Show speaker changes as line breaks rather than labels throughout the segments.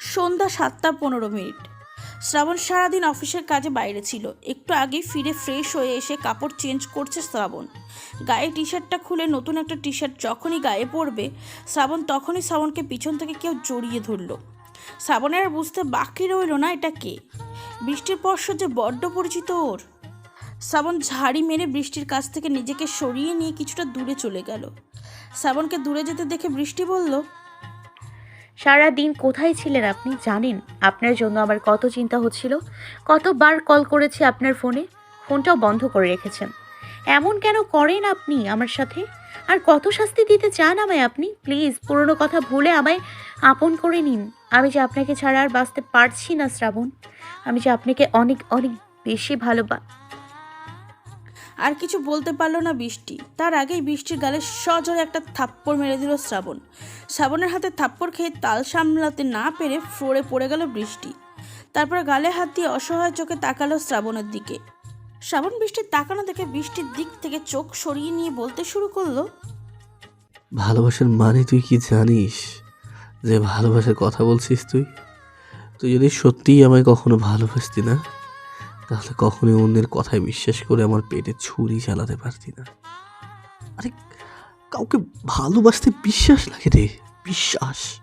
সন্ধ্যা সাতটা পনেরো মিনিট। শ্রাবণ সারাদিন অফিসের কাজে বাইরে ছিল। একটু আগে ফিরে ফ্রেশ হয়ে এসে কাপড় চেঞ্জ করছে শ্রাবণ। গায়ে টি শার্টটা খুলে নতুন একটা টি শার্ট যখনই গায়ে পড়বে, শ্রাবণ তখনই শ্রাবণকে পিছন থেকে কেউ জড়িয়ে ধরলো। শ্রাবণের বুঝতে বাকি রইল না এটা কে? বৃষ্টির পর্ষ যে বড্ড পরিচিত ওর। শ্রাবণ ঝাড়ি মেরে বৃষ্টির কাছ থেকে নিজেকে সরিয়ে নিয়ে কিছুটা দূরে চলে গেল। শ্রাবণকে দূরে যেতে দেখে বৃষ্টি বলল,
সারা দিন কোথায় ছিলেন আপনি জানেন? আপনার জন্য আমার কত চিন্তা হচ্ছিল। কতবার কল করেছি আপনার ফোনে। ফোনটাও বন্ধ করে রেখেছেন। এমন কেন করেন আপনি আমার সাথে? আর কত শাস্তি দিতে চান আমায় আপনি? প্লিজ, পুরনো কথা ভুলে আমায় আপন করে নিন। আমি যে আপনাকে ছাড়া আর বাঁচতে পারছি না, শ্রাবণ। আমি যে আপনাকে অনেক অনেক বেশি ভালোবা
আর কিছু বলতে পারল না বৃষ্টি। তার আগেই বৃষ্টির গালে সজোরে একটা থাপ্পড় মেরে দিল শ্রাবণ। শ্রাবণের হাতে থাপ্পড় খেয়ে তাল সামলাতে না পেরে ফ্লোরে পড়ে গেল বৃষ্টি। তারপর গালে হাত দিয়ে অসহায় চোখে তাকালো শ্রাবণের দিকে। শ্রাবণ বৃষ্টির তাকানো দেখে বৃষ্টির দিক থেকে চোখ সরিয়ে নিয়ে বলতে শুরু করল,
ভালোবাসার মানে তুই কি জানিস? যে ভালোবাসার কথা বলছিস তুই? তুই যদি সত্যিই আমায় কখনো ভালোবাসতি না তাহলে কখনোই অন্যের কথায় বিশ্বাস করে আমার পেটে ছুরি চালাতে পারতি না। আরে, কাউকে ভালোবাসতে বিশ্বাস লাগে রে, বিশ্বাস।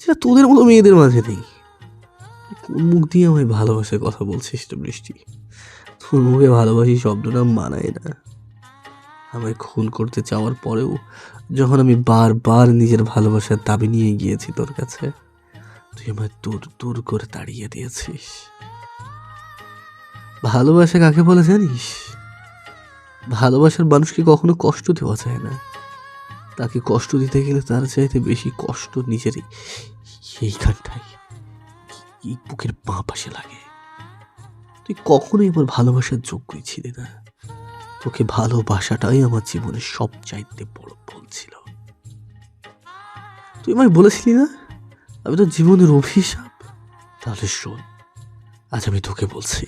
যেটা তোদের মতো মেয়েদের মাঝে নেই। কোন মুখ দিয়ে আমায় ভালোবাসার কথা বলছিস তো বৃষ্টি? তোর মুখে ভালোবাসি শব্দটা মানায় না। আমায় খুন করতে চাওয়ার পরেও যখন আমি বারবার নিজের ভালোবাসার দাবি নিয়ে গিয়েছি তোর কাছে, তুই আমায় দূর দূর করে তাড়িয়ে দিয়েছিস। ভালোবাসা কাকে বলে জানিস? ভালোবাসার মানুষকে কখনো কষ্ট দেওয়া যায় না? তাকে কষ্ট দিতে গেলে তার চাইতে বেশি কষ্ট নিজের এই- এইখানটাই এই বুকের বাঁ পাশে লাগে। তুই কখনোই আমার ভালোবাসার যোগ্যই ছিলি না। তোকে ভালোবাসাটাই আমার জীবনের সব চাইতে বড় ভুল ছিল। তুই আমায় বলেছিলি না? আমি তো জীবনের অভিশাপ। তাহলে শোন, আজ আমি তোকে বলছি।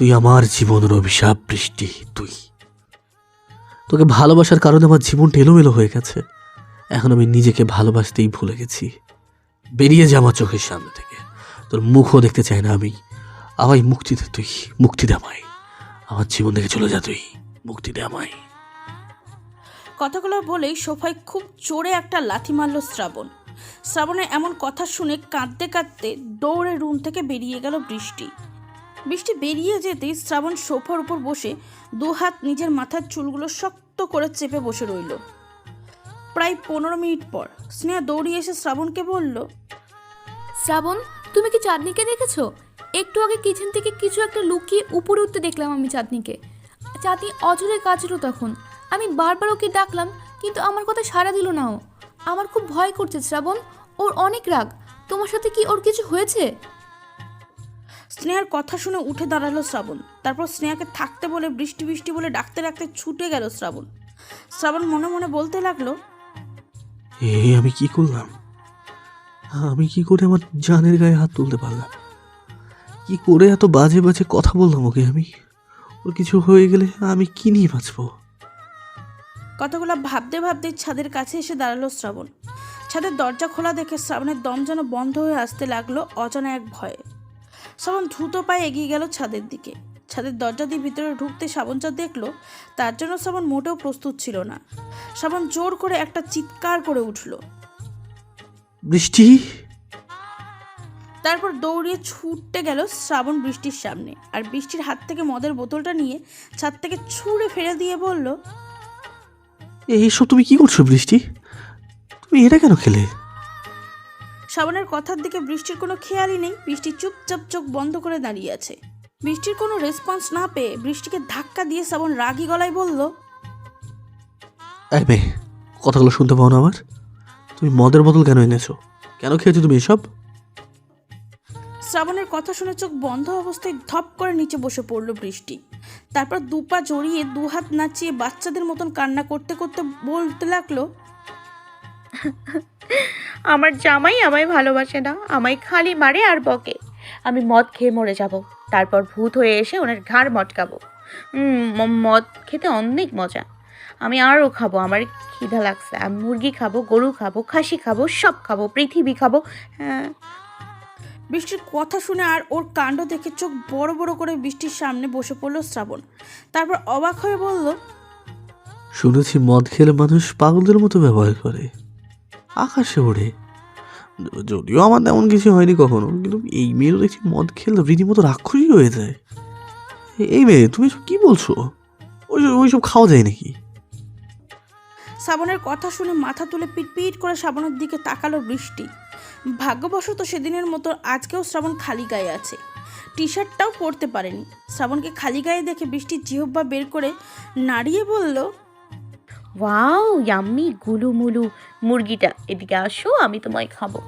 তুই আমার জীবনের অভিশাপ, বৃষ্টি, তুই। তোকে ভালোবাসার কারণে আমার জীবনটা এলোমেলো হয়ে গেছে। এখন আমি নিজেকে ভালোবাসতেই ভুলে গেছি। বেরিয়ে যা আমার চোখের সামনে থেকে। তোর মুখও দেখতে চাই না আমি। আমায় মুক্তি দে তুই, মুক্তি দে আমায়। আমার জীবন থেকে চলে যা তুই, মুক্তি দে আমায়।
কথাগুলো বলেই সোফায় খুব জোরে একটা লাথি মারল শ্রাবণ। শ্রাবণের এমন কথা শুনে কাঁদতে কাঁদতে দৌড়ে রুম থেকে বেরিয়ে গেল বৃষ্টি। বৃষ্টি বেরিয়ে যেতেই শ্রাবণ সোফার উপর বসে দু হাত নিজের মাথার চুলগুলো শক্ত করে চেপে বসে রইল। প্রায় পনেরো মিনিট পর স্নেহা দৌড়িয়ে এসে শ্রাবণকে বলল,
শ্রাবণ, তুমি কি চাঁদনিকে দেখেছ? একটু আগে কিচেন থেকে কিছু একটা লুকিয়ে উপরে উঠতে দেখলাম আমি চাঁদনিকে। চাঁদনি অজরে কাজলো তখন। আমি বারবার ওকে ডাকলাম, কিন্তু আমার কথা সাড়া দিল না ও। আমার খুব ভয় করছে শ্রাবণ, ওর অনেক রাগ। তোমার সাথে কি ওর কিছু হয়েছে?
স্নেহার কথা শুনে উঠে দাঁড়াল শ্রাবণ। তারপর স্নেহাকে থাকতে বলে বৃষ্টি বৃষ্টি বলে ডাকতে ডাকতে ছুটে গেল শ্রাবণ। শ্রাবণ মনে মনে বলতে লাগল
এ আমি কি করলাম? আমি কি করে আমার জানের গায়ে হাত তুলতে পারলাম? কি করে এত বাজে বাজে কথা বললাম ওকে আমি? ওর কিছু হয়ে গেলে আমি কি নিয়ে বাঁচবো?
কথাগুলো ভাবতে ভাবতে ছাদের কাছে এসে দাঁড়াল শ্রাবণ। ছাদের দরজা খোলা দেখে শ্রাবণের দম যেন বন্ধ হয়ে আসতে লাগল অজানা এক ভয়ে। শ্রাবণ দ্রুত পায়ে এগিয়ে গেল ছাদের দিকে। ছাদের দরজা দিয়ে ভিতরে ঢুকতে শ্রাবণ যা দেখল তার জন্য শ্রাবণ মোটেও প্রস্তুত ছিল না। শ্রাবণ জোর করে একটা চিৎকার করে উঠল।
বৃষ্টি?
তারপর দৌড়িয়ে ছুটতে গেল শ্রাবণ বৃষ্টির সামনে। আর বৃষ্টির হাত থেকে মদের বোতলটা নিয়ে ছাদ থেকে ছুঁড়ে ফেলে দিয়ে বলল
এইসব তুমি কি করছ বৃষ্টি? তুমি এটা কেন খেলে?
শ্রাবণের কথার দিকে বৃষ্টির কোনো খেয়ালই নেই। বৃষ্টি চুপচাপ চোখ বন্ধ করে দাঁড়িয়ে আছে। বৃষ্টির কোনো রেসপন্স না পেয়ে বৃষ্টিকে ধাক্কা দিয়ে শ্রাবণ রাগী গলায় বলল
এই মেয়ে কথাগুলো শুনতে পাও না আমার? তুমি মদের বোতল কেন এনেছো? কেন খেয়েছো তুমি এসব?
শ্রাবণের কথা শুনে চোখ বন্ধ অবস্থায় ধপ করে নিচে বসে পড়ল বৃষ্টি। তারপর দুপা জড়িয়ে দুহাত নাচিয়ে বাচ্চাদের মতন কান্না করতে করতে বলতে লাগল
আমার জামাই আমায় ভালোবাসে না আমায় খালি মারে আর বকে। আমি মদ খেয়ে মরে যাব তারপর ভূত হয়ে এসে ওনার ঘাড় মটকাবো। মদ খেতে অনেক মজা। আমি আরও খাব আমার খিদা লাগছে। আমি মুরগি খাব গরু খাব খাসি খাব সব খাব পৃথিবী খাব হ্যাঁ।
বৃষ্টির কথা শুনে আর ওর কাণ্ড দেখে চোখ বড় বড় করে বৃষ্টির সামনে বসে পড়ল শ্রাবণ। তারপর অবাক হয়ে বলল
শুনেছি মদ খেলে মানুষ পাগলদের মতো ব্যবহার করে। আকাশে ওড়ে। যদিও আমার তেমন কিছু হয়নি কখনো, কিন্তু এই মেয়েরও দেখছি মদ খেলে রীতিমতো রাক্ষসী হয়ে যায়। এই মেয়ে, তুমি এসব কি বলছো? ওই ওইসব খাওয়া যায় নাকি?
শ্রাবণের কথা শুনে মাথা তুলে পিটপিট করে শ্রাবণের দিকে তাকালো বৃষ্টি। ভাগ্যবশত সেদিনের মতো আজকেও শ্রাবণ খালি গায়ে আছে। টি শার্টটাও পরতে পারেনি। শ্রাবণকে খালি গায়ে দেখে বৃষ্টির জিহব্বা বের করে নাড়িয়ে বলল
ওয়াও ইয়াম্মি গুলুমুলু মুরগিটা। এদিকে আসো আমি তোমায় খাব।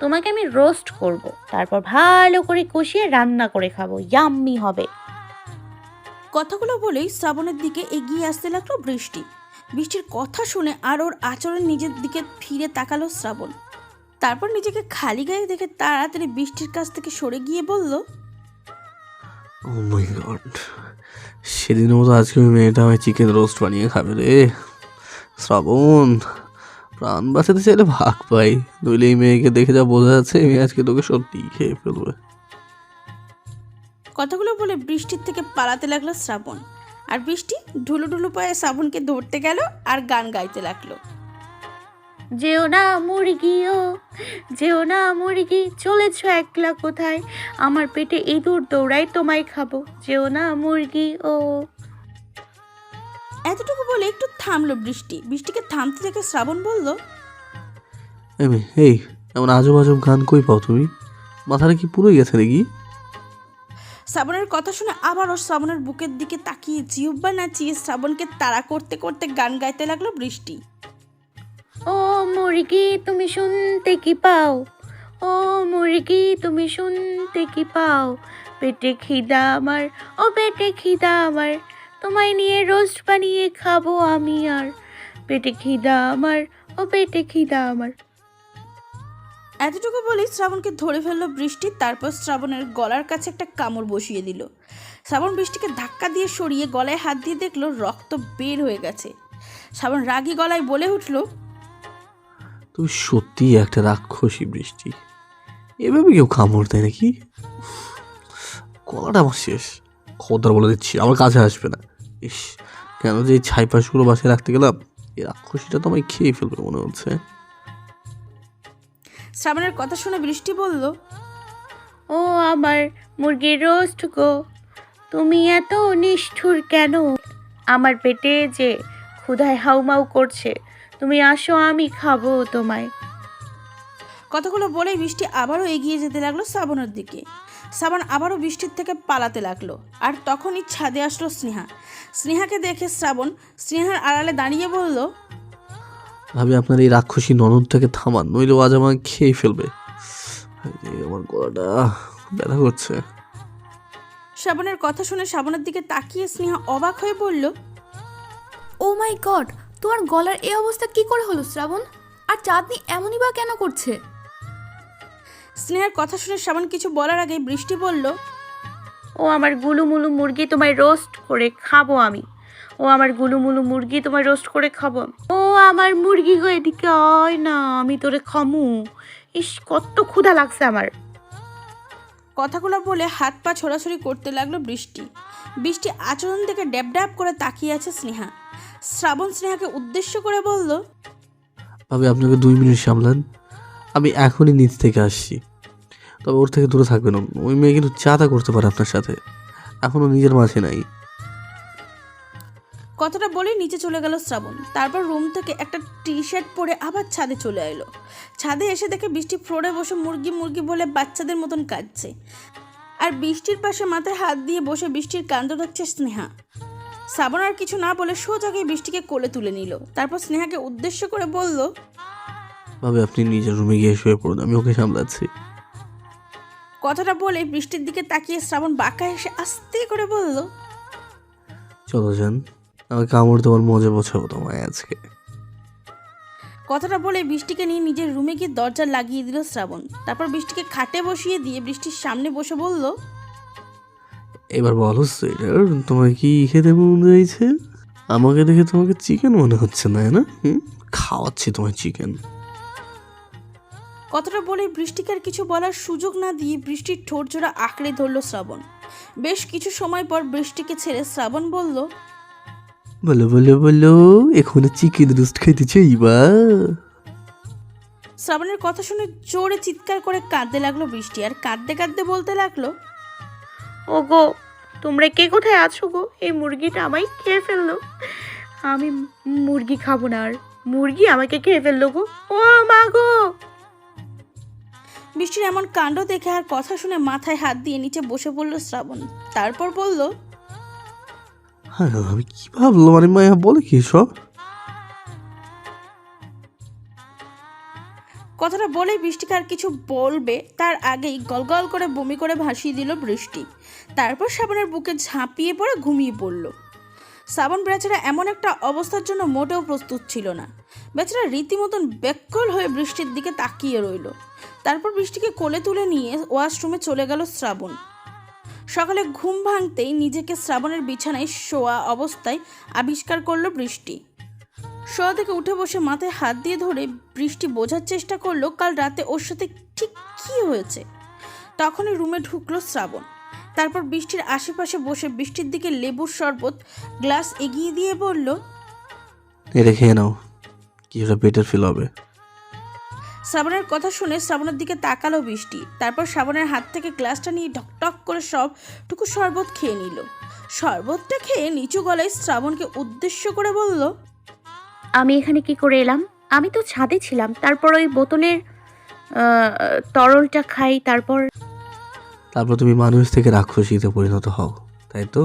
তোমাকে আমি রোস্ট করব। তারপর ভালো করে কষিয়ে রান্না করে খাব। ইয়াম্মি হবে।
কথাগুলো বলেই শ্রাবণের দিকে এগিয়ে আসতে লাগল বৃষ্টি। বৃষ্টির কথা শুনে আর ওর আচরণ নিজের দিকে ফিরে তাকালো শ্রাবণ। তারপর নিজেকে খালি গায়ে দেখে তাড়াতাড়ি বৃষ্টির কাছ থেকে সরে গিয়ে বলল
ও মাই গড সেদিনের মতো আজকে ওই মেয়েটা আমায় চিকেন রোস্ট বানিয়ে খাবে রে। শ্রাবণ প্রাণ বাঁচাতে চাইলে ভাগ পাই। নইলে এই মেয়েকে দেখে যা বোঝা যাচ্ছে এই মেয়ে আজকে তোকে সত্যি খেয়ে ফেলবে।
কথাগুলো বলে বৃষ্টির থেকে পালাতে লাগল শ্রাবণ। আর বৃষ্টি ঢুলু ঢুলু পায়ে শ্রাবণকে ধরতে গেল আর গান গাইতে লাগল।
যেও না মুরগি মুরগিও যেও না মুরগি চলেছ একলা কোথায়? আমার পেটে ইঁদুর দৌড়াই তোমায় খাব। যেও না মুরগি ও।
এতটুকু বলে একটু থামলো বৃষ্টি। বৃষ্টিকে থামতে দেখে শ্রাবণ বলল
এই মেয়ে এই এমন আজব আজব গান কই পাও তুমি? মাথাটা কি পুরোই গেছে নাকি?
শ্রাবণের কথা শুনে আবারও শ্রাবণের বুকের দিকে তাকিয়ে জিহ্বা নাচিয়ে শ্রাবণকে তাড়া করতে করতে গান গাইতে লাগল বৃষ্টি।
ও মুরগি তুমি শুনতে কি পাও? ও মুরগি তুমি শুনতে কি পাও? পেটে খিদা আমার ও পেটে খিদা আমার। তোমায় নিয়ে রোস্ট বানিয়ে খাব আমি আর। পেটে খিদা আমার ও পেটে খিদা আমার।
এতটুকু বলেই শ্রাবণকে ধরে ফেলল বৃষ্টি তারপর শ্রাবণের গলার কাছে একটা কামড় বসিয়ে দিল। শ্রাবণ বৃষ্টিকে ধাক্কা দিয়ে সরিয়ে গলায় হাত দিয়ে দেখল রক্ত বের হয়ে গেছে। শ্রাবণ রাগী গলায় বলে উঠল
তুমি সত্যিই একটা রাক্ষসী বৃষ্টি। এভাবে কেউ কামড় দেয় নাকি? গলাটা আমার শেষ? খবরদার বলে দিচ্ছি আমার কাছে আসবে না। ইস কেন যে এই ছাই পাশগুলো বাসায় রাখতে গেলাম? এই রাক্ষসীটা তো আমায় খেয়ে ফেলবে মনে হচ্ছে।
শ্রাবণের কথা শুনে বৃষ্টি বলল
ও আমার মুরগির রোস্ট গো তুমি এত নিষ্ঠুর কেন? আমার পেটে যে ক্ষুধায় হাউমাউ করছে তুমি আসো আমি খাব তোমায়।
কথাগুলো বলে বৃষ্টি আবারও এগিয়ে যেতে লাগল শ্রাবণের দিকে। শ্রাবণ আবারও বৃষ্টির থেকে পালাতে লাগল। আর তখনই ছাদে আসলো স্নেহা। স্নেহাকে দেখে শ্রাবণ স্নেহার আড়ালে দাঁড়িয়ে বলল
ভাবি আপনার এই রাক্ষসী ননদটাকে থামান নইলে ও আজ আমাকে খেয়ে ফেলবে। আমার গলাটা ব্যথা করছে।
শ্রাবণের কথা শুনে শ্রাবণের দিকে তাকিয়ে স্নেহা অবাক হয়ে বলল
ও মাই গড তোমার গলার এই অবস্থা কি করে হলো শ্রাবণ? আর চাঁদনি এমনই বা কেন করছে?
স্নেহার কথা শুনে শ্রাবণ কিছু বলার আগে বৃষ্টি বলল
ও আমার গুলুমুলু মুরগি তোমায় রোস্ট করে খাব আমি। ও আমার গুলুমুলু মুরগি তোমায় রোস্ট করে খাব ও আমার মুরগি গো এদিকে আয় না আমি তোরে খামু। ইস কত ক্ষুধা লাগছে আমার।
কথাগুলো বলে হাত পা ছোড়াছড়ি করতে লাগল বৃষ্টি। বৃষ্টি আচরণ থেকে ড্যাব ড্যাব করে তাকিয়ে আছে স্নেহা। শ্রাবণ স্নেহাকে উদ্দেশ্য করে বলল
ভাবি আপনাকে দুই মিনিট সামলান। আমি এখনই নিচ থেকে আসছি। তবে ওর থেকে দূরে থাকবেন। ওই মেয়ে কিন্তু চাতা করতে পারে আপনার সাথে। এখনও নিজের মাঝে নাই।
কথাটা বলে নিচে চলে গেল শ্রাবণ। তারপর রুম থেকে একটা টি শার্ট পরে আবার ছাদে চলে এলো। ছাদে এসে দেখে বৃষ্টি ফ্লোরে বসে মুরগি মুরগি বলে বাচ্চাদের মতন কাঁদছে। আর বৃষ্টির পাশে মাথায় হাত দিয়ে বসে বৃষ্টির কান্দ হচ্ছে স্নেহা। শ্রাবণ আর কিছু না বলে সোজাকে বৃষ্টিকে কোলে তুলে নিল। তারপর স্নেহাকে উদ্দেশ্য করে বলল
ভাবে আপনি নিজের রুমে গিয়ে শুয়ে পড়ুন আমি ওকে সামলাচ্ছি।
কথাটা বলে বৃষ্টির দিকে তাকিয়ে শ্রাবণ বাঁকা এসে আস্তে করে বলল
চলো যান আমাকে কামড় তোমার মজা বোঝাবো তোমায় আজকে।
কথাটা বলে বৃষ্টিকে নিয়ে নিজের রুমে গিয়ে দরজা লাগিয়ে দিল শ্রাবণ। তারপর বৃষ্টিকে খাটে বসিয়ে দিয়ে বৃষ্টির সামনে বসে বলল
এবার বলো সুইটার তোমার কি খেতে মন চাইছে? আমাকে দেখে তোমাকে চিকেন মনে হচ্ছে না? না খাওয়াচ্ছি তোমায় চিকেন
কথাটা বলে বৃষ্টিকে আর কিছু বলার সুযোগ না দিয়ে বৃষ্টির ঠোঁট জোড়া আঁকড়ে ধরল শ্রাবণ। বেশ কিছু সময় পর বৃষ্টিকে ছেড়ে শ্রাবণ বলল
বলো বলো বলো এখন চিকেন রোস্ট খাইতে চাইবা
শ্রাবণের কথা শুনে জোরে চিৎকার করে কাঁদতে লাগল বৃষ্টি আর কাঁদতে কাঁদতে বলতে লাগল
ও গো তোমরা কে কোথায় আছো গো? এই মুরগিটা আমায় খেয়ে ফেলল। আমি মুরগি খাব না আর। মুরগি আমাকে খেয়ে ফেলল গো। ও মা গো!
বৃষ্টির এমন কাণ্ড দেখে আর কথা শুনে মাথায় হাত দিয়ে নিচে বসে পড়ল শ্রাবণ। তারপর বলল
আমি কি ভাবলো মানে মায়া বলে কি সব
কথাটা বলে বৃষ্টিকে আর কিছু বলবে তার আগেই গলগল করে বমি করে ভাসিয়ে দিল বৃষ্টি। তারপর শ্রাবণের বুকে ঝাঁপিয়ে পড়ে ঘুমিয়ে পড়ল। শ্রাবণ বেচারা এমন একটা অবস্থার জন্য মোটেও প্রস্তুত ছিল না। বেচারা রীতিমতন ব্যাকল হয়ে বৃষ্টির দিকে তাকিয়ে রইল। তারপর বৃষ্টিকে কোলে তুলে নিয়ে ওয়াশরুমে চলে গেল শ্রাবণ। সকালে ঘুম ভাঙতেই নিজেকে শ্রাবণের বিছানায় শোয়া অবস্থায় আবিষ্কার করল বৃষ্টি। শোয়া থেকে উঠে বসে মাথায় হাত দিয়ে ধরে বৃষ্টি বোঝার চেষ্টা করল, কাল রাতে ওর সাথে ঠিক কী হয়েছে? তখনই রুমে ঢুকলো শ্রাবণ। তারপর বৃষ্টির আশেপাশে বসে বৃষ্টির দিকে লেবুর শরবত গ্লাস এগিয়ে দিয়ে বলল,
এটা খেয়ে নাও। কিছুটা বেটার ফিল হবে।
শ্রাবণের কথা শুনে শ্রাবণের দিকে তাকালো বৃষ্টি। তারপর শ্রাবণের হাত থেকে গ্লাসটা নিয়ে ঢকঢক করে সবটুকু শরবত খেয়ে নিল। শরবতটা খেয়ে নিচু গলায় শ্রাবণকে উদ্দেশ্য করে বলল
আমি এখানে কি করে এলাম? আমি তো ছাদে ছিলাম। তারপর ওই বোতলের আহ, তরলটা খাই তারপর
তারপর তুমি মানুষ থেকে রাক্ষসীতে পরিণত হও তাই তো?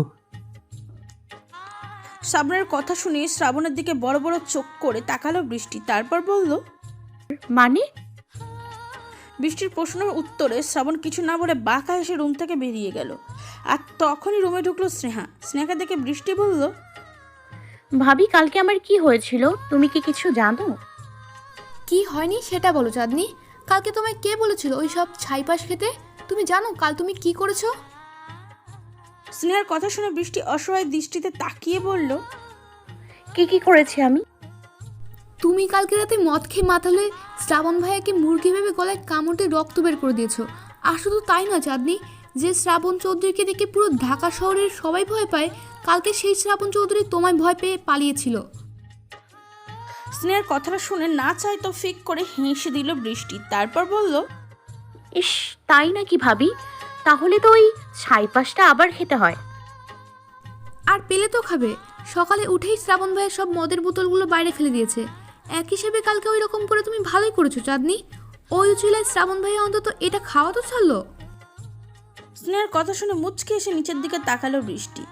শ্রাবণের কথা শুনে শ্রাবণের দিকে বড় বড় চোখ করে তাকালো বৃষ্টি। তারপর বলল
মানে?
বৃষ্টির প্রশ্নের উত্তরে শ্রাবণ কিছু না বলে বাঁকা এসে রুম থেকে বেরিয়ে গেল। আর তখনই রুমে ঢুকলো স্নেহা। স্নেহাকে দেখে বৃষ্টি বলল
ভাবি কালকে আমার কি হয়েছিল? তুমি কি কিছু জানো?
কি হয়নি সেটা বলো চাঁদনি। কালকে তোমায় কে বলেছিল ওই সব ছাইপাশ খেতে? তুমি জানো কাল তুমি কি করেছ?
স্নেহার কথা শুনে বৃষ্টি অসহায় দৃষ্টিতে তাকিয়ে বলল
কি কি করেছি আমি?
তুমি কালকে রাতে মদ খেয়ে মাতালে শ্রাবণ ভাইয়াকে মুরগি ভেবে গলায় কামড়ে রক্ত বের করে দিয়েছ। আর শুধু তাই না চাঁদনি যে শ্রাবণ চৌধুরীকে দেখে পুরো ঢাকা শহরের সবাই ভয় পায় কালকে সেই শ্রাবণ চৌধুরী তোমায় ভয় পেয়ে পালিয়েছিল।
স্নেহার কথাটা শুনে না চাই তো ফিক করে হেসে দিল বৃষ্টি। তারপর বলল
ইস তাই নাকি ভাবি? তাহলে তো ওই ছাইপাশটা আবার খেতে হয়।
আর পেলে তো খাবে। সকালে উঠেই শ্রাবণ ভাইয়ের সব মদের বোতলগুলো বাইরে ফেলে দিয়েছে। এক হিসেবে কালকে ওই রকম করে তুমি ভালোই করেছ চাঁদনি। ওই উচিলায় শ্রাবণ ভাইয়া অন্তত এটা খাওয়া তো ছাড়লো।
স্নেহার কথা শুনে মুচকে এসে নিচের দিকে তাকালো বৃষ্টি।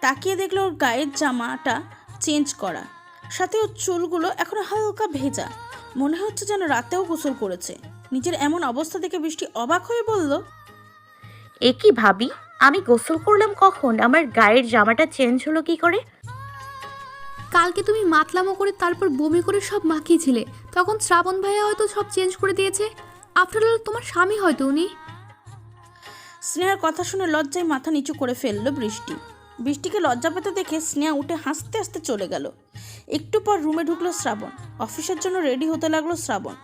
তাকিয়ে দেখল ওর গায়ের জামাটা চেঞ্জ করা। সাথে ওর চুলগুলো এখনও হালকা ভেজা। মনে হচ্ছে যেন রাতেও গোসল করেছে। নিজের এমন অবস্থা দেখে বৃষ্টি অবাক হয়ে বলল
এ কি ভাবি? আমি গোসল করলাম কখন? আমার গায়ের জামাটা চেঞ্জ হলো কি করে?
কালকে তুমি মাতলামো করে তারপর বমি করে সব মাখিয়েছিলে। তখন শ্রাবণ ভাইয়া হয়তো সব চেঞ্জ করে দিয়েছে। আফটার অল তোমার স্বামী হয়তো উনি।
স্নেহার কথা শুনে লজ্জায় মাথা নিচু করে ফেলল বৃষ্টি। বৃষ্টিকে লজ্জা পেতে দেখে স্নেহা উঠে হাসতে হাসতে চলে গেল। একটু পর রুমে ঢুকলো শ্রাবণ। অফিসের জন্য রেডি হতে লাগল শ্রাবণ।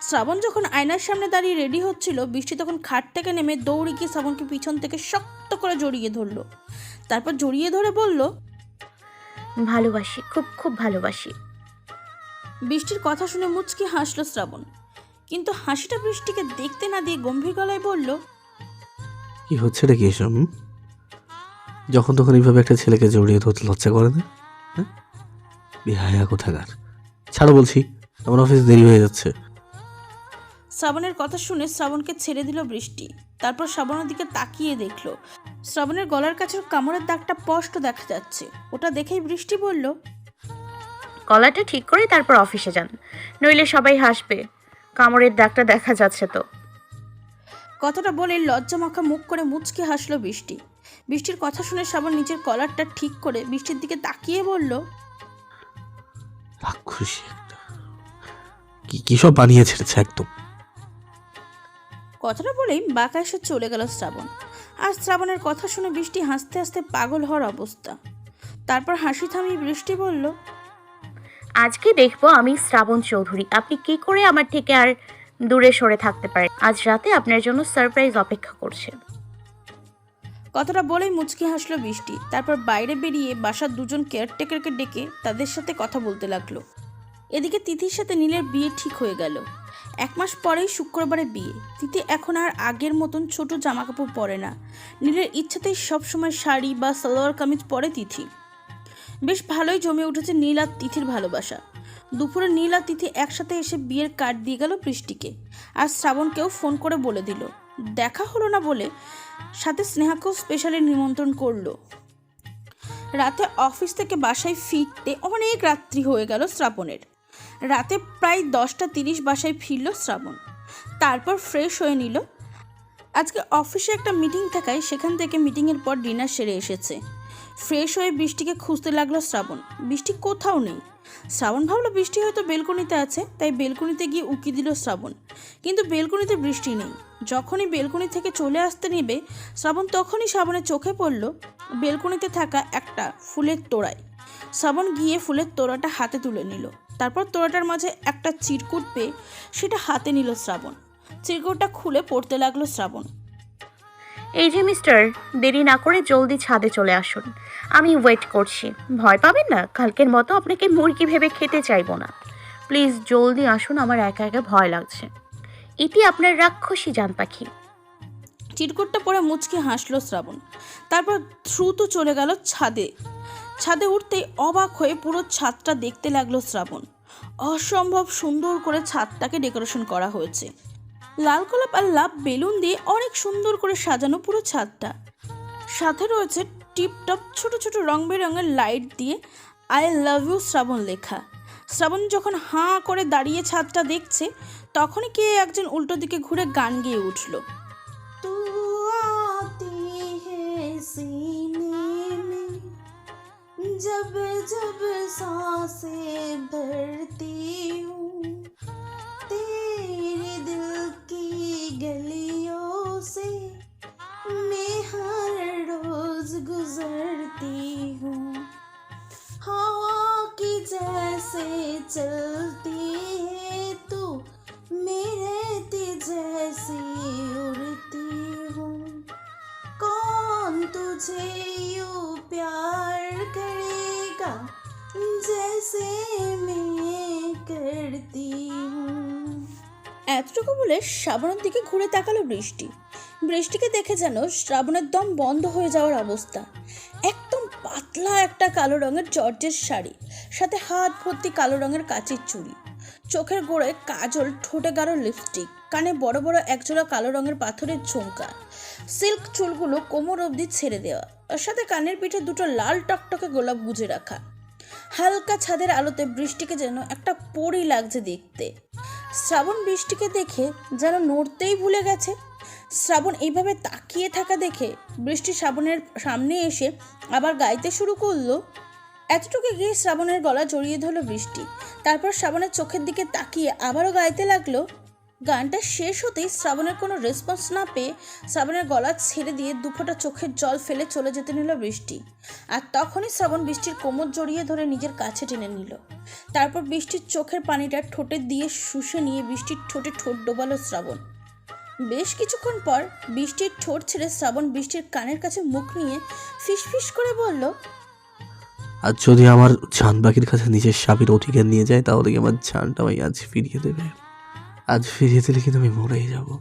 শ্রাবণ যখন আয়নার সামনে দাঁড়িয়ে রেডি হচ্ছিল বৃষ্টি তখন খাট থেকে নেমে দৌড়ে গিয়ে শ্রাবণকে পিছন থেকে শক্ত করে জড়িয়ে ধরলো। তারপর জড়িয়ে ধরে বলল
ভালোবাসি খুব খুব ভালোবাসি।
বৃষ্টির কথা শুনে মুচকি হাসলো শ্রাবণ। কিন্তু হাসিটা বৃষ্টিকে দেখতে না দিয়ে গম্ভীর গলায় বলল
কি হচ্ছে এটা কি এসব যখন তখন এইভাবে একটা ছেলেকে জড়িয়ে ধরতে লজ্জা করে না? হ্যাঁ? বিহায়া কোথাকার। ছাড়ো বলছি আমার অফিস দেরি হয়ে যাচ্ছে।
শ্রাবণের কথা শুনে শ্রাবণকে ছেড়ে দিল বৃষ্টি। তারপর শ্রাবণের দিকে তাকিয়ে দেখল। শ্রাবণের গলার কাছের কামড়ের দাগটা স্পষ্ট দেখা যাচ্ছে। ওটা দেখেই বৃষ্টি বলল
গলাটা ঠিক করে তারপর অফিসে যান নইলে সবাই হাসবে। কামড়ের দাগটা দেখা যাচ্ছে তো।
কথাটা বলে লজ্জা মাখা মুখ করে মুচকে হাসলো বৃষ্টি। বৃষ্টির কথা শুনে শ্রাবণ নিচের কলারটা ঠিক করে বৃষ্টির দিকে তাকিয়ে বলল
রাক্ষসী একটা। কি কি সব বানিয়ে ছেড়েছে একদম?
কথাটা বলেই বাঁকা এসে চলে গেল শ্রাবণ। আর শ্রাবণের কথা শুনে বৃষ্টি হাসতে হাসতে পাগল হওয়ার অবস্থা। তারপর হাসি থামিয়ে বৃষ্টি বলল
আজকে দেখব আমি শ্রাবণ চৌধুরী। আপনি কি করে আমার থেকে আর দূরে সরে থাকতে পারেন? আজ রাতে আপনার জন্য সারপ্রাইজ অপেক্ষা করছে।
কথাটা বলেই মুচকি হাসলো বৃষ্টি। তারপর বাইরে বেরিয়ে বাসার দুজন কেয়ারটেকারকে ডেকে তাদের সাথে কথা বলতে লাগল। এদিকে তিথির সাথে নীলের বিয়ে ঠিক হয়ে গেল। এক মাস পরেই শুক্রবারে বিয়ে। তিথি এখন আর আগের মতন ছোট জামা কাপড় পরে না। নীলের ইচ্ছাতেই সবসময় শাড়ি বা সালোয়ার কামিজ পরে তিথি। বেশ ভালোই জমে উঠেছে নীল আর তিথির ভালোবাসা। দুপুরে নীল আর তিথি একসাথে এসে বিয়ের কার্ড দিয়ে গেল বৃষ্টিকে আর শ্রাবণকেও ফোন করে বলে দিল। দেখা হলো না বলে সাথে স্নেহাকেও স্পেশালি নিমন্ত্রণ করল। রাতে অফিস থেকে বাসায় ফিরতে অনেক রাত্রি হয়ে গেল শ্রাবণের। রাতে প্রায় দশটা তিরিশ বাসায় ফিরল শ্রাবণ। তারপর ফ্রেশ হয়ে নিল। আজকে অফিসে একটা মিটিং থাকায় সেখান থেকে মিটিংয়ের পর ডিনার সেরে এসেছে। ফ্রেশ হয়ে বৃষ্টিকে খুঁজতে লাগল শ্রাবণ। বৃষ্টি কোথাও নেই। শ্রাবণ ভাবলো বৃষ্টি হয়তো বেলকনিতে আছে, তাই বেলকনিতে গিয়ে উকি দিল শ্রাবণ। কিন্তু বেলকনিতে বৃষ্টি নেই। যখনই বেলকনি থেকে চলে আসতে নেবে, শ্রাবণ তখনই শ্রাবণের চোখে পড়ল বেলকনিতে থাকা একটা ফুলের তোড়ায়। শ্রাবণ গিয়ে ফুলের তোড়াটা হাতে তুলে নিল। তারপর তোড়াটার মাঝে একটা চিরকুট পেয়ে সেটা হাতে নিল শ্রাবণ। চিরকুটটা খুলে পড়তে লাগল শ্রাবণ।
এই যে মিস্টার দেরি না করে জলদি ছাদে চলে আসুন। আমি ওয়েট করছি। ভয় পাবেন না কালকের মতো আপনাকে মুরগি ভেবে খেতে চাইব না। প্লিজ জলদি আসুন আমার একা একা ভয় লাগছে। এটি আপনার রাক্ষসী জান পাখি।
চিরকুটটা পরে মুচকে হাসলো শ্রাবণ। তারপর দ্রুত চলে গেল ছাদে। ছাদে উঠতেই অবাক হয়ে পুরো ছাদটা দেখতে লাগল শ্রাবণ। অসম্ভব সুন্দর করে ছাদটাকে ডেকোরেশন করা হয়েছে। লাল গোলাপ আর লাভ বেলুন দিয়ে অনেক সুন্দর করে সাজানো পুরো ছাদটা। সাথে রয়েছে টিপটপ ছোট ছোট রং বেরঙের লাইট দিয়ে আই লাভ ইউ শ্রাবণ লেখা। শ্রাবণ যখন হাঁ করে দাঁড়িয়ে ছাদটা দেখছে, তখনই কে একজন উল্টো দিকে ঘুরে গান গেয়ে উঠল। তু হে হে जब जब साँसें भरती এতটুকু বলে শ্রাবণের দিকে ঘুরে তাকালো বৃষ্টি। বৃষ্টিকে দেখে যেন শ্রাবণের দম বন্ধ হয়ে যাওয়ার অবস্থা। একদম পাতলা একটা কালো রঙের জর্জের শাড়ি, সাথে হাত ভর্তি কালো রঙের কাচের চুড়ি। চোখের গোড়ায় কাজল, ঠোঁটে গাঢ় লিপস্টিক কানে বড় বড় একজোড়া কালো রঙের পাথরের ঝুমকা। সিল্ক চুলগুলো কোমর অবধি ছেড়ে দেওয়া ওর সাথে কানের পিঠে দুটো লাল টকটকে গোলাপ গুজে রাখা। হালকা ছাদের আলোতে বৃষ্টিকে যেন একটা পরি লাগছে দেখতে। শ্রাবণ বৃষ্টিকে দেখে যেন নড়তেই ভুলে গেছে। শ্রাবণ এইভাবে তাকিয়ে থাকা দেখে বৃষ্টি শ্রাবণের সামনে এসে আবার গাইতে শুরু করল। এতটুকু গিয়ে শ্রাবণের গলা জড়িয়ে ধরলো বৃষ্টি। তারপর শ্রাবণের চোখের দিকে তাকিয়ে আবারও গাইতে লাগল গানটা শেষ হতেই শ্রাবণের কোনো রেসপন্স না পেয়ে শ্রাবণের গলা ছেড়ে দিয়ে দুফোটা চোখের জল ফেলে চলে যেতে নিল বৃষ্টি। আর তখনই শ্রাবণ বৃষ্টির কোমর জড়িয়ে ধরে নিজের কাছে টেনে নিল। তারপর বৃষ্টির চোখের পানিটা ঠোঁটে দিয়ে শুষে নিয়ে বৃষ্টির ঠোঁটে ঠোঁট ডোবালো শ্রাবণ। বেশ কিছুক্ষণ পর বৃষ্টির ঠোঁট ছেড়ে শ্রাবণ বৃষ্টির কানের কাছে মুখ নিয়ে ফিসফিস করে বলল
আর যদি আমার জান পাখির কাছে নিজের স্বামীর অধিকার নিয়ে যায়, তাহলে কি আমার জানটা ভাই আজ ফিরিয়ে দেবে? আজ ফিরিয়ে দিলে কিন্তু আমি মরেই যাব।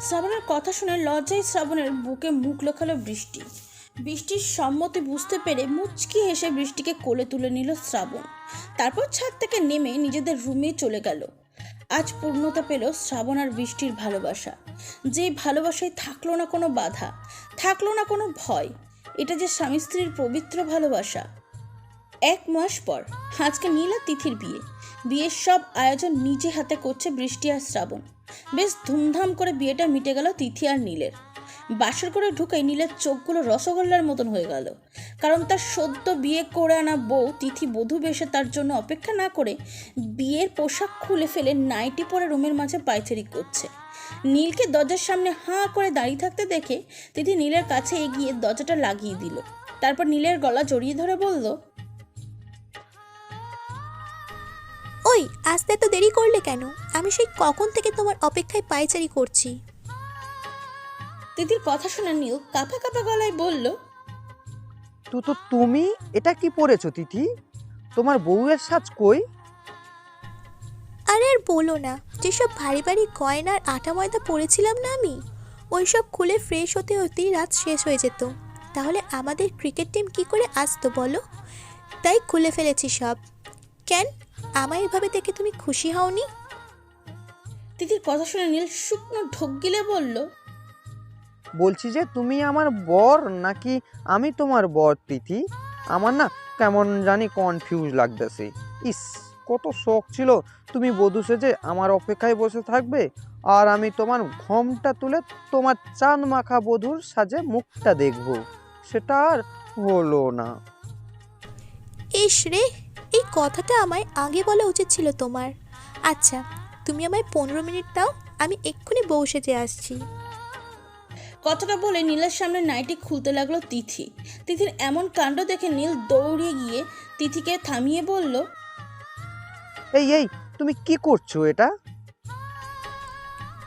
শ্রাবণের কথা শুনে লজ্জায় শ্রাবণের বুকে মুখ লোকালো বৃষ্টি। বৃষ্টির সম্মতি বুঝতে পেরে মুচকি হেসে বৃষ্টিকে কোলে তুলে নিল শ্রাবণ। তারপর ছাদ থেকে নেমে নিজেদের রুমে চলে গেল। আজ পূর্ণতা পেল শ্রাবণ আর বৃষ্টির ভালোবাসা। যে ভালোবাসায় থাকল না কোনো বাধা, থাকল না কোনো ভয়, এটা যে স্বামী স্ত্রীর পবিত্র ভালোবাসা। এক মাস পর, আজকে নীল তিথির বিয়ে। বিয়ের সব আয়োজন নিজে হাতে করছে বৃষ্টি আর শ্রাবণ। বেশ ধুমধাম করে বিয়েটা মিটে গেল তিথি আর নীলের। বাসর করে ঢুকে নীলের চোখগুলো রসগোল্লার মতন হয়ে গেল। কারণ তার সদ্য বিয়ে করে আনা বউ তিথি বধূ বেশে তার জন্য অপেক্ষা না করে বিয়ের পোশাক খুলে ফেলে নাইটি পরে রুমের মাঝে পায়চারি করছে। নীলকে দরজার সামনে হাঁ করে দাঁড়িয়ে থাকতে দেখে তিথি নীলের কাছে এগিয়ে দরজাটা লাগিয়ে দিল। তারপর নীলের গলা জড়িয়ে ধরে বলল
ওই আসতে এত দেরি করলে কেন? আমি সেই কখন থেকে তোমার অপেক্ষায় পায়চারি করছি?
দিদির কথা শোনা নীল কাঁপা কাঁপা গলায় বলল
তো তো তুমি এটা কি পরেছো তিথি? তোমার বউয়ের সাজ কই?
আরে আর বলো না যেসব ভারী ভারী গয়নার আটা ময়দা পরেছিলাম না আমি? ওইসব খুলে ফ্রেশ হতে হতেই রাত শেষ হয়ে যেত। তাহলে আমাদের ক্রিকেট টিম কি করে আসতো বলো? তাই খুলে ফেলেছি সব। কেন? আমায় এভাবে দেখে তুমি খুশি হওনি?
তিথির কথা শুনে নীল শুকনো ঢোক গিলে বলল
বলছি যে তুমি আমার বর নাকি আমি তোমার বর তিথি? আমার না কেমন জানি কনফিউজ লাগতেছে। ইস কত শখ ছিল। তুমি বধূ সেজে আমার অপেক্ষায় বসে থাকবে আর আমি তোমার ঘমটা তুলে তোমার চাঁদ মাখা বধূর সাজে মুখটা দেখব। সেটা আর হলো না।
ইস রে এই কথাটা আমায় আগে বলা উচিত ছিল তোমার। আচ্ছা তুমি আমায় পনেরো মিনিট দাও আমি এক্ষুনি বউ সেজে আসছি।
কথাটা বলে নীলের সামনে নাইটি খুলতে লাগল তিথি। তিথির এমন কাণ্ড দেখে নীল দৌড়ে গিয়ে তিথিকে থামিয়ে বলল
এই এই তুমি কি করছ এটা?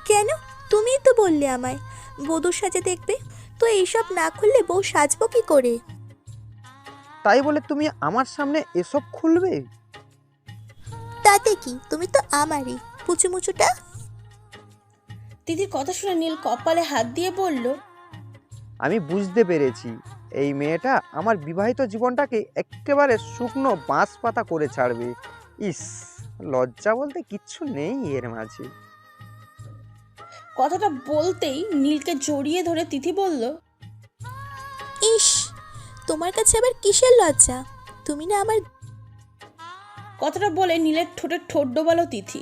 কেন? তুমিই তো বললে আমায় বধূর সাজে দেখবে। তো এইসব না খুললে বউ সাজবো কি করে?
তাই বলে তুমি আমার সামনে এসব খুলবে?
তাতে কি? তুমি তো আমারই পুচুমুচুটা।
তিথির কথা শুনে নীল কপালে হাত দিয়ে বলল
আমি বুঝতে পেরেছি এই মেয়েটা আমার বিবাহিত জীবনটাকে একেবারে শুকনো বাঁশ পাতা করে ছাড়বে। ইস লজ্জা বলতে কিচ্ছু নেই এর মাঝে।
কথাটা বলতেই নীলকে জড়িয়ে ধরে তিথি বলল
ইস তোমার কাছে আবার কিসের লজ্জা? তুমি না আমার
কথাটা বলে নীলের ঠোঁটের ঠোঁট ডোবালো তিথি।